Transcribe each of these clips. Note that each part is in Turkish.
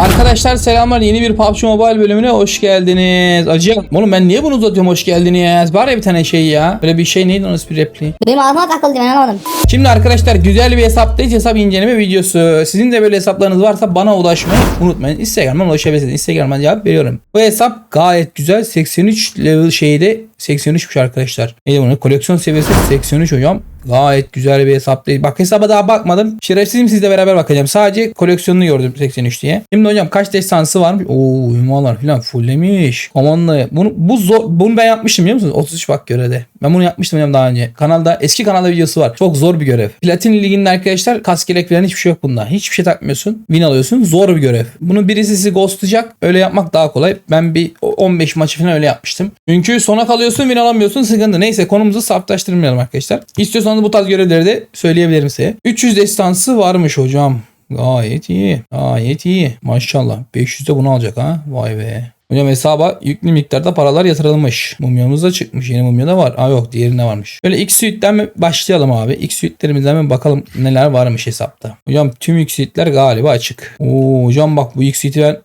Arkadaşlar selamlar yeni bir PUBG Mobile bölümüne hoş geldiniz. Acı oğlum ben niye bunu uzatıyorum hoş geldiniz. Var ya bir tane şey ya. Böyle bir şey neydi onun bir repli. Benim ağzıma takıldı ben anlamadım. Şimdi arkadaşlar güzel bir hesaptayız. Hesap inceleme videosu. Sizin de böyle hesaplarınız varsa bana ulaşmayı unutmayın. Instagram'dan ulaşabilirsiniz. Instagram'dan cevap veriyorum. Bu hesap gayet güzel. 83 level şeyde 83'müş arkadaşlar. Neydi bunu? Koleksiyon seviyesi 83 hocam. Gayet güzel bir hesap değil. Bak hesaba daha bakmadım. Şerefsizim sizle beraber bakacağım. Sadece koleksiyonunu gördüm 83 diye. Şimdi hocam kaç destansı varmış? Oo ünvanlar falan fulllemiş. Amanla. Bunu, bu zor, bunu ben yapmıştım biliyor musunuz? 33 bak görevde. Ben bunu yapmıştım hocam daha önce. Kanalda eski kanalda videosu var. Çok zor bir görev. Platin liginde arkadaşlar kas gerek falan hiçbir şey yok bunda. Hiçbir şey takmıyorsun. Win alıyorsun. Zor bir görev. Bunu birisi sizi ghostlayacak. Öyle yapmak daha kolay. Ben bir 15 maçı falan öyle yapmıştım. Çünkü sona kalıyorsun win alamıyorsun sıkıntı. Neyse konumuzu saptaştırmayalım arkadaşlar. İstiyorsanız bu tarz görevleri de söyleyebilirim size. 300 destansı varmış hocam. Gayet iyi. Gayet iyi. Maşallah. 500'de bunu alacak ha. Vay be. Hocam hesaba yüklü miktarda paralar yatırılmış. Mumyamız da çıkmış. Yeni mumya da var. Aa yok diğerinde varmış. Böyle X suite'den mi başlayalım abi. X suite'lerimizden bir bakalım neler varmış hesapta. Hocam tüm X suite'ler galiba açık. Oo hocam bak bu X suite'i ben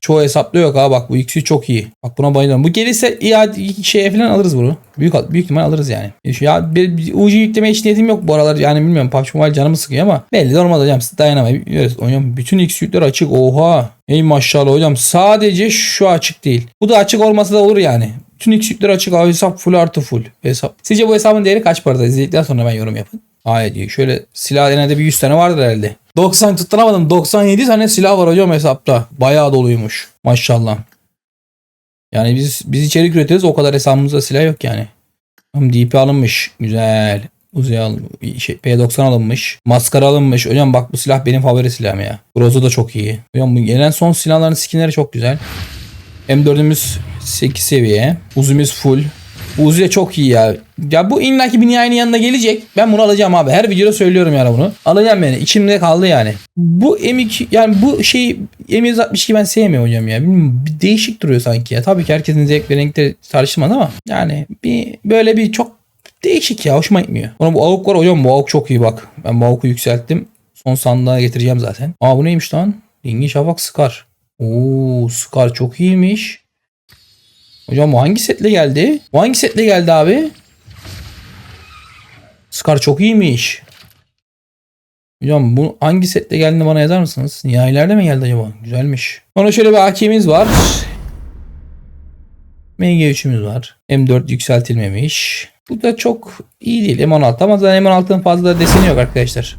çoğu hesapta yok ha bak bu X'i çok iyi. Bak buna bayılıyorum. Bu gelirse iade şeye falan alırız bunu. Büyük büyük ihtimal alırız yani. Ya bir, bir UC yükleme hiç niyetim yok bu aralar. Yani bilmiyorum PUBG Mobile canımı sıkıyor ama belli olmaz hocam. Siz dayanamayın. Biliyoruz. Hocam bütün X yükler açık. Oha. Ey maşallah hocam. Sadece şu açık değil. Bu da açık olmasa da olur yani. Bütün X yükler açık. Hesap full artı full. Hesap. Sizce bu hesabın değeri kaç parada? İzledikten sonra ben yorum yapın. İyi. Şöyle silah denede bir 100 tane vardır herhalde. 90 tutturamadım. 97 tane silah var hocam hesapta. Bayağı doluymuş. Maşallah. Yani biz biz içerik üretiyoruz. O kadar hesabımızda silah yok yani. Tam DP alınmış. Güzel. Uzi al, şey, P90 alınmış. Maskara alınmış. Hocam bak bu silah benim favori silahım ya. Groza da çok iyi. Hocam bu gelen son silahların skinleri çok güzel. M4'ümüz 8 seviye. Uzi'miz full. Uzi de çok iyi ya. Ya bu illaki bir nihayinin yanına gelecek. Ben bunu alacağım abi. Her videoda söylüyorum yani bunu. Alacağım yani. İçimde kaldı yani. Bu M2 yani bu şey M162 ben sevmiyorum hocam ya. Bilmiyorum, bir değişik duruyor sanki ya. Tabii ki herkesin zevk ve renkleri tartışmaz ama yani bir böyle bir çok değişik ya. Hoşuma gitmiyor. Ona bu avuk var hocam. Bu avuk çok iyi bak. Ben bu avuku yükselttim. Son sandığa getireceğim zaten. Aa bu neymiş lan? Dingin Şafak Scar. Oo Scar çok iyiymiş. Hocam bu hangi setle geldi? Bu hangi setle geldi abi? Scar çok iyiymiş. Hocam bu hangi setle geldiğini bana yazar mısınız? Nihayelerde mi geldi acaba? Güzelmiş. Sonra şöyle bir AK'miz var. MG3'ümüz var. M4 yükseltilmemiş. Bu da çok iyi değil. M16 ama zaten M16'nın fazla deseni yok arkadaşlar.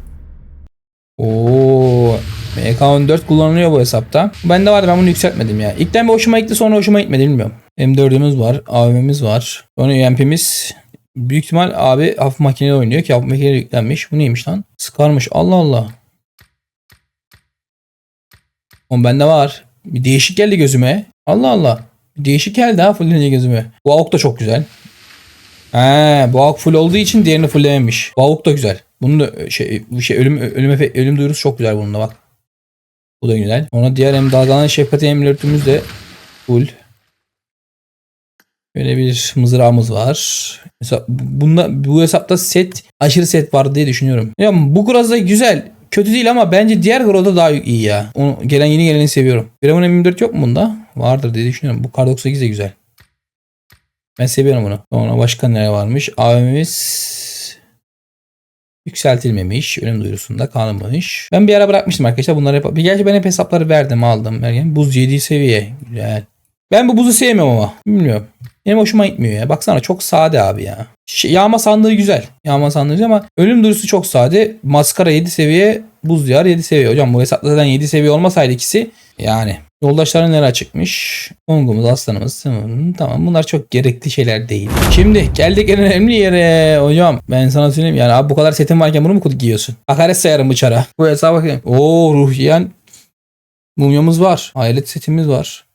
Oo, MK14 kullanılıyor bu hesapta. Bende vardı ben bunu yükseltmedim ya. İlkten bir hoşuma gitti sonra hoşuma gitmedi bilmiyorum. M4'ümüz var. AVM'miz var. Sonra UMP'miz. Büyük ihtimal abi hafif makinede oynuyor ki hafif makinede yüklenmiş. Bu neymiş lan? Sıkarmış. Allah Allah. Oğlum bende var. Bir değişik geldi gözüme. Allah Allah. Bir değişik geldi ha fullenince gözüme. Bu avuk da çok güzel. He, bu avuk full olduğu için diğerini fulllememiş. Bu avuk da güzel. Bunun da şey, bu şey ölüm ölüm efe, ölüm duyurusu çok güzel bunun da bak. Bu da güzel. Ona diğer hem dalgalan şefkati emlörtümüz de full. Böyle bir mızrağımız var. Mesela bunda bu hesapta set aşırı set var diye düşünüyorum. Ya bu Groza güzel. Kötü değil ama bence diğer Groza daha iyi ya. Onu gelen yeni geleni seviyorum. Firavun M24 yok mu bunda? Vardır diye düşünüyorum. Bu Kar 98 de güzel. Ben seviyorum bunu. Sonra başka ne varmış? AVM'miz yükseltilmemiş. Ölüm duyurusunda kalmış. Ben bir ara bırakmıştım arkadaşlar. Bunları yap Gerçi ben hep hesapları verdim aldım. Yani buz 7 seviye. Güzel. Ben bu buzu sevmiyorum ama. Bilmiyorum. Benim hoşuma gitmiyor ya. Baksana çok sade abi ya. Şey, yağma sandığı güzel. Yağma sandığı güzel ama ölüm duyurusu çok sade. Maskara 7 seviye. Buz diyar 7 seviye. Hocam bu hesapta zaten 7 seviye olmasaydı ikisi. Yani. Yoldaşların nereye çıkmış? Ongumuz, aslanımız. Tamam bunlar çok gerekli şeyler değil. Şimdi geldik en önemli yere. Hocam ben sana söyleyeyim yani abi bu kadar setin varken bunu mu giyiyorsun? Hakaret sayarım bıçara. Bu hesaba bakayım. Oo ruhiyen mumyamız var. Hayalet setimiz var.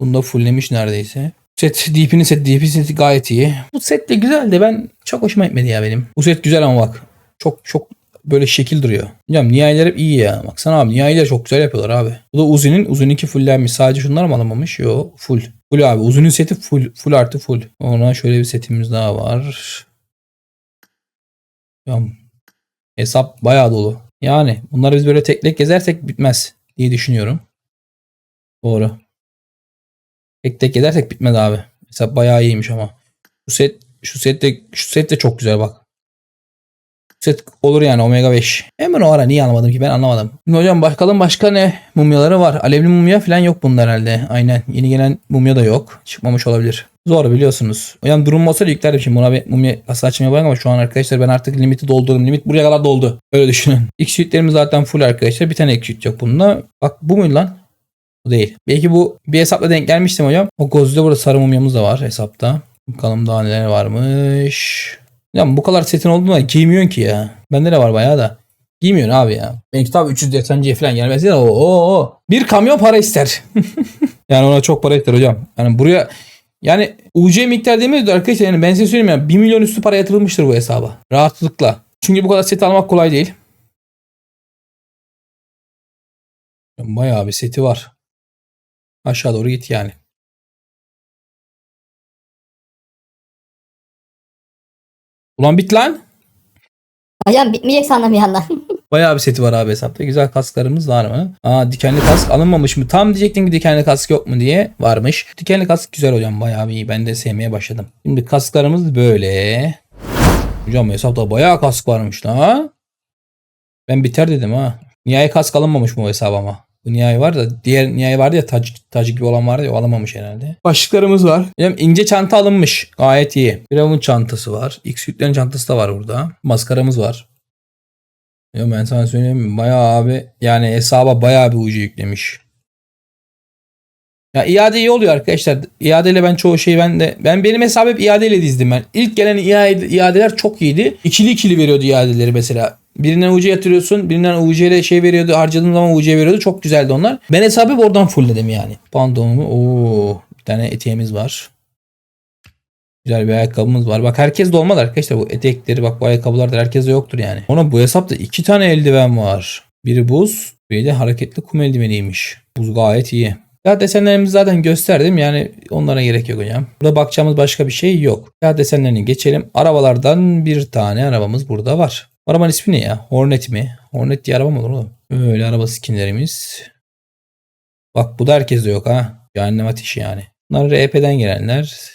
Bunu da fulllemiş neredeyse. Set DP'nin set DP seti gayet iyi. Bu set de güzel de ben çok hoşuma gitmedi ya benim. Bu set güzel ama bak. Çok çok böyle şekil duruyor. Hocam nihayeler hep iyi ya. Baksana abi nihayeler çok güzel yapıyorlar abi. Bu da Uzi'nin. Uzi'ninki fullenmiş. Sadece şunlar mı alınmamış? Yo full. Full abi. Uzi'nin seti full. Full artı full. Ona şöyle bir setimiz daha var. Hocam hesap bayağı dolu. Yani bunları biz böyle tek tek gezersek bitmez diye düşünüyorum. Doğru. Tek tek edersek bitmez abi. Hesap bayağı iyiymiş ama. Şu set şu set de şu set de çok güzel bak. Set olur yani Omega 5. Hemen o ara niye almadım ki ben anlamadım. Şimdi hocam bakalım başka ne mumyaları var. Alevli mumya falan yok bunda herhalde. Aynen. Yeni gelen mumya da yok. Çıkmamış olabilir. Zor biliyorsunuz. Hocam durum olsa da yüklerdim şimdi buna bir mumya kasa açmaya ama şu an arkadaşlar ben artık limiti doldurdum. Limit buraya kadar doldu. Öyle düşünün. X zaten full arkadaşlar. Bir tane X yok bunda. Bak bu muydu lan? Bu değil. Belki bu bir hesapla denk gelmiştim hocam. O Gozlu'da burada sarı mumyamız da var hesapta. Bakalım daha neler varmış. Ya bu kadar setin olduğunda giymiyorsun ki ya. Bende de var bayağı da. Giymiyorsun abi ya. Benimki tabi 300 detancıya falan gelmez ya. Oo, oo. Bir kamyon para ister. yani ona çok para ister hocam. Yani buraya yani UC miktar demiyoruz da arkadaşlar yani ben size söyleyeyim ya 1 milyon üstü para yatırılmıştır bu hesaba. Rahatlıkla. Çünkü bu kadar set almak kolay değil. Bayağı bir seti var. Aşağı doğru git yani. Ulan bit lan. Hocam bitmeyecek sandım bir yandan. Bayağı bir seti var abi hesapta. Güzel kasklarımız var mı? Aa dikenli kask alınmamış mı? Tam diyecektim ki dikenli kask yok mu diye. Varmış. Dikenli kask güzel hocam. Bayağı iyi. Ben de sevmeye başladım. Şimdi kasklarımız böyle. Hocam hesapta bayağı kask varmış la. Ben biter dedim ha. Nihai kask alınmamış mı o hesap ama? Bu nihai var da diğer nihai vardı ya tac, tac gibi olan vardı ya o alınmamış herhalde. Başlıklarımız var. Hocam ince çanta alınmış. Gayet iyi. Firavun çantası var. X yüklerin çantası da var burada. Maskaramız var. Ya ben sana söyleyeyim mi? Bayağı abi yani hesaba bayağı bir ucu yüklemiş. Ya iade iyi oluyor arkadaşlar. İadeyle ben çoğu şeyi ben de ben benim hesabı hep iadeyle dizdim ben. İlk gelen iade, iadeler çok iyiydi. İkili ikili veriyordu iadeleri mesela. Birinden UC yatırıyorsun. Birinden UC şey veriyordu. Harcadığın zaman UC veriyordu. Çok güzeldi onlar. Ben hesabı oradan fullledim yani. Pantolonumu. Oo, bir tane eteğimiz var. Güzel bir ayakkabımız var. Bak herkes de olmadı arkadaşlar. Bu etekleri bak bu ayakkabılar da herkeste yoktur yani. Ona bu hesapta iki tane eldiven var. Biri buz. Biri de hareketli kum eldiveniymiş. Buz gayet iyi. Ya desenlerimizi zaten gösterdim. Yani onlara gerek yok hocam. Burada bakacağımız başka bir şey yok. Ya desenlerini geçelim. Arabalardan bir tane arabamız burada var. Arabanın ismi ne ya? Hornet mi? Hornet diye araba mı olur oğlum? Böyle araba skinlerimiz. Bak bu da herkeste yok ha. Cehennem ateşi yani. Bunlar RP'den gelenler.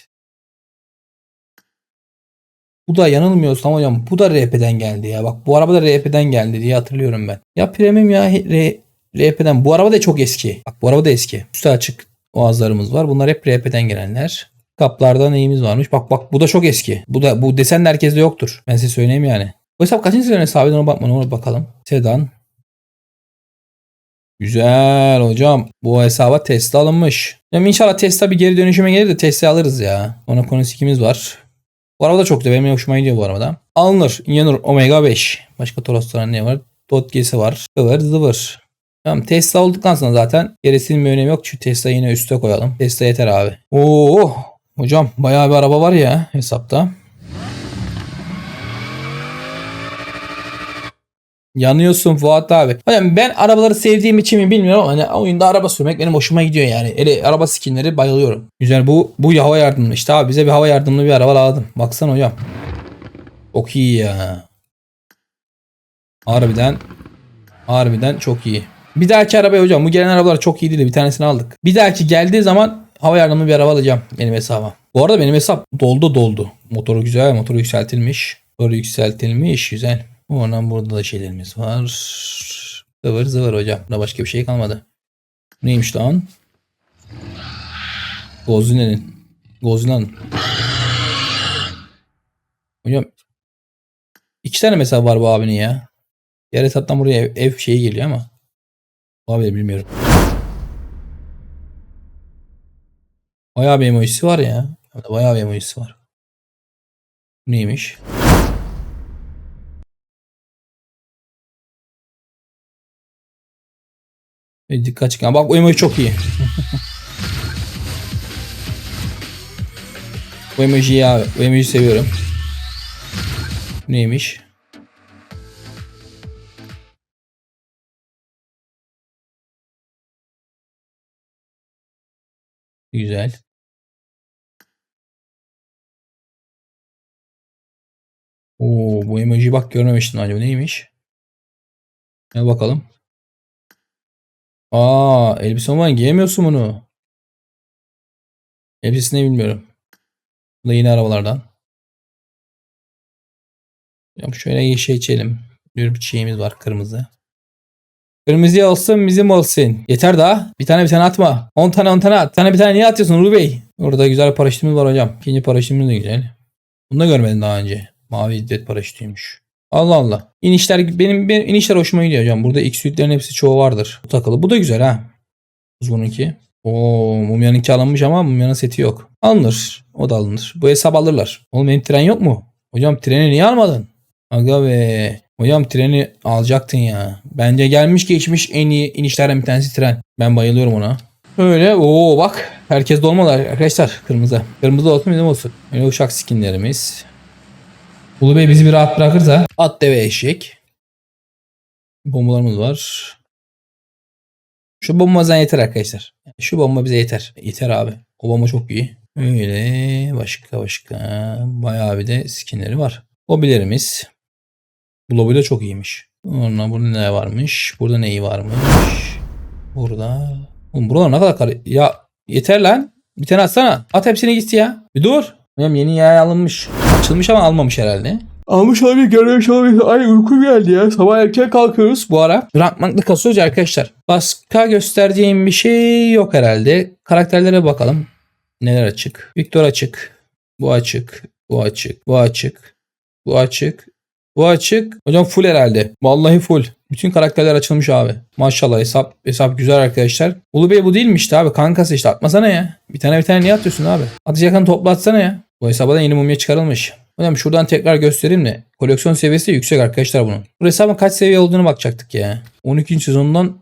Bu da yanılmıyorsam hocam bu da RP'den geldi ya. Bak bu araba da RP'den geldi diye hatırlıyorum ben. Ya premium ya R, RP'den. Bu araba da çok eski. Bak bu araba da eski. Üstü açık oğazlarımız var. Bunlar hep RP'den gelenler. Kaplarda neyimiz varmış? Bak bak bu da çok eski. Bu da bu desen de herkeste yoktur. Ben size söyleyeyim yani. Bu hesap kaçıncı sene hesabı ona bakma ona bakalım. Sedan. Güzel hocam. Bu hesaba Tesla alınmış. Yani inşallah Tesla bir geri dönüşüme gelir de Tesla alırız ya. Ona konu sikimiz var. Bu araba da çok güzel. Benim hoşuma gidiyor bu arabada. Alınır. Inyanur Omega 5. Başka Toros'tan ne var? Dot G'si var. Zıvır zıvır. Tamam Tesla olduktan sonra zaten gerisinin bir önemi yok. Şu Tesla yine üste koyalım. Tesla yeter abi. Oo hocam bayağı bir araba var ya hesapta. Yanıyorsun Fuat abi. Hocam ben arabaları sevdiğim için mi bilmiyorum ama hani oyunda araba sürmek benim hoşuma gidiyor yani. Ele araba skinleri bayılıyorum. Güzel bu bu hava yardımlı. İşte abi bize bir hava yardımlı bir araba lazım. Baksana hocam. Çok iyi ya. Harbiden harbiden çok iyi. Bir dahaki arabaya hocam bu gelen arabalar çok iyi değil. Bir tanesini aldık. Bir dahaki geldiği zaman hava yardımlı bir araba alacağım benim hesaba. Bu arada benim hesap doldu doldu. Motoru güzel. Motoru yükseltilmiş. Motoru yükseltilmiş. Güzel. Oradan burada da şeylerimiz var. Zıvır zıvır hocam. Burada başka bir şey kalmadı. Neymiş lan? Gozine'nin. Gozine'nin. Hocam. iki tane mesela var bu abinin ya. Diğer hesaptan buraya ev, ev şeyi geliyor ama. Bu abi bilmiyorum. Bayağı bir emojisi var ya. Bayağı bir emojisi var. Bu neymiş? E, dikkat çıkan. Bak emoji çok iyi. bu emoji ya. Bu emoji seviyorum. Neymiş? Güzel. Oo, bu emoji bak görmemiştim acaba neymiş? Ne bakalım. Aa elbise olmadan giyemiyorsun bunu. Elbisesini bilmiyorum. Bu da yine arabalardan. Ya şöyle şey içelim. Bir şeyimiz var kırmızı. Kırmızı olsun bizim olsun. Yeter daha. Bir tane bir tane atma. 10 tane 10 tane at. Bir tane bir tane niye atıyorsun Ulu Bey? Orada güzel paraşütümüz var hocam. İkinci paraşütümüz de güzel. Bunu da görmedim daha önce. Mavi iddet paraşütüymüş. Allah Allah. İnişler benim, benim inişler hoşuma gidiyor hocam. Burada X suitlerin hepsi çoğu vardır. Bu takılı. Bu da güzel ha. Bununki. Oo, Mumya'nınki alınmış ama Mumya'nın seti yok. Alınır. O da alınır. Bu hesap alırlar. Oğlum benim tren yok mu? Hocam treni niye almadın? Aga be. Hocam treni alacaktın ya. Bence gelmiş geçmiş en iyi inişlerden bir tanesi tren. Ben bayılıyorum ona. Öyle oo bak. Herkes dolmalı arkadaşlar. Kırmızı. Kırmızı olsun bizim olsun. Öyle uşak skinlerimiz. Ulu Bey bizi bir rahat bırakırsa at deve eşek. Bombalarımız var. Şu bombadan yeter arkadaşlar. Şu bomba bize yeter. Yeter abi. O bomba çok iyi. Öyle başka başka bayağı bir de skinleri var. Hobilerimiz. Bu lobi de çok iyiymiş. Ondan burada ne varmış? Burada neyi varmış? Burada. Oğlum buralar ne kadar kar... Ya yeter lan. Bir tane atsana. At hepsini gitti ya. Bir dur. Hocam yeni yay alınmış. Açılmış ama almamış herhalde. Almış olabilir, görmemiş olabilir. Ay uykum geldi ya. Sabah erken kalkıyoruz bu ara. Rankmakla kasıyoruz arkadaşlar. Başka göstereceğim bir şey yok herhalde. Karakterlere bakalım. Neler açık? Victor açık. Bu açık. Bu açık. Bu açık. Bu açık. Bu açık. Hocam full herhalde. Vallahi full. Bütün karakterler açılmış abi. Maşallah hesap hesap güzel arkadaşlar. Ulu Bey bu değilmiş işte abi. Kankası işte atmasana ya. Bir tane bir tane niye atıyorsun abi? Atacaklarını toplatsana ya. Bu hesaba da yeni mumya çıkarılmış. Hocam şuradan tekrar göstereyim de. Koleksiyon seviyesi yüksek arkadaşlar bunun. Bu hesabın kaç seviye olduğunu bakacaktık ya. 12. sezondan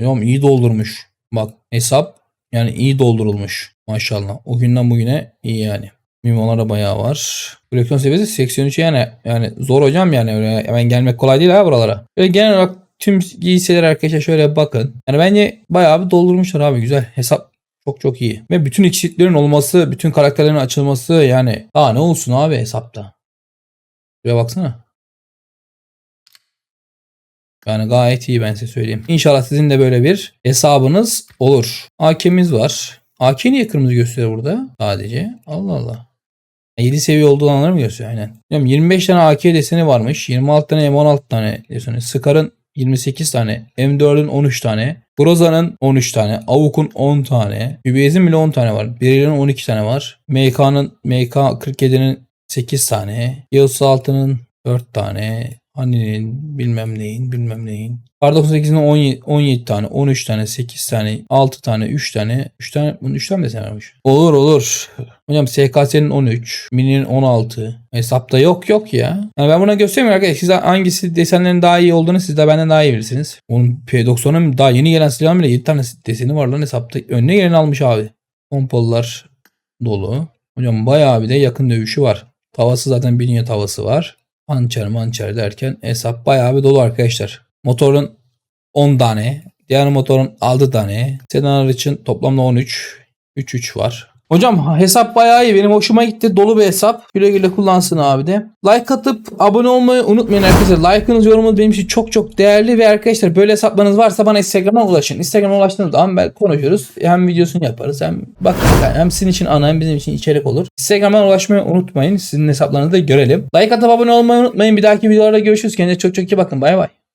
hocam iyi doldurmuş. Bak hesap yani iyi doldurulmuş. Maşallah. O günden bugüne iyi yani. Mimalara bayağı var. Koleksiyon seviyesi 83 yani. Yani zor hocam yani öyle hemen gelmek kolay değil ha buralara. Böyle genel olarak tüm giysiler arkadaşlar şöyle bakın. Yani bence bayağı bir doldurmuşlar abi güzel. Hesap çok çok iyi. Ve bütün eşitlerin olması, bütün karakterlerin açılması yani daha ne olsun abi hesapta. Şuraya baksana. Yani gayet iyi ben size söyleyeyim. İnşallah sizin de böyle bir hesabınız olur. AK'miz var. AK niye kırmızı gösteriyor burada? Sadece. Allah Allah. 7 seviye olduğu olanları mı gösteriyor? Aynen. Hocam 25 tane AK deseni varmış. 26 tane M16 tane deseni. Scar'ın 28 tane. M4'ün 13 tane. Groza'nın 13 tane. Avuk'un 10 tane. UBS'in bile 10 tane var. Beril'in 12 tane var. MK'nın MK47'nin 8 tane. Yıldız Altı'nın 4 tane. Hani'nin bilmem neyin bilmem neyin. Kar 98'in 17, 17 tane, 13 tane, 8 tane, 6 tane, 3 tane. 3 tane, bunun 3 tane mi varmış? Olur olur. Hocam SKS'nin 13, Mini'nin 16. Hesapta yok yok ya. Yani ben buna göstereyim arkadaşlar. Siz hangisi desenlerin daha iyi olduğunu siz de benden daha iyi bilirsiniz. Onun P90'ın daha yeni gelen silahın bile 7 tane deseni var lan hesapta. Önüne geleni almış abi. Pompalılar dolu. Hocam bayağı bir de yakın dövüşü var. Tavası zaten biliniyor tavası var. Hançer mançer derken hesap bayağı bir dolu arkadaşlar. Motorun 10 tane. Diğer motorun 6 tane. Sedanlar için toplamda 13. 3-3 var. Hocam hesap bayağı iyi. Benim hoşuma gitti. Dolu bir hesap. Güle güle kullansın abi de. Like atıp abone olmayı unutmayın arkadaşlar. Like'ınız yorumunuz benim için çok çok değerli ve arkadaşlar böyle hesaplarınız varsa bana Instagram'a ulaşın. Instagram'a ulaştığınız zaman ben konuşuruz. Hem videosunu yaparız hem bakın yani hem sizin için ana hem bizim için içerik olur. Instagram'dan ulaşmayı unutmayın. Sizin hesaplarınızı da görelim. Like atıp abone olmayı unutmayın. Bir dahaki videolarda görüşürüz. Kendinize çok çok iyi bakın. Bay bay.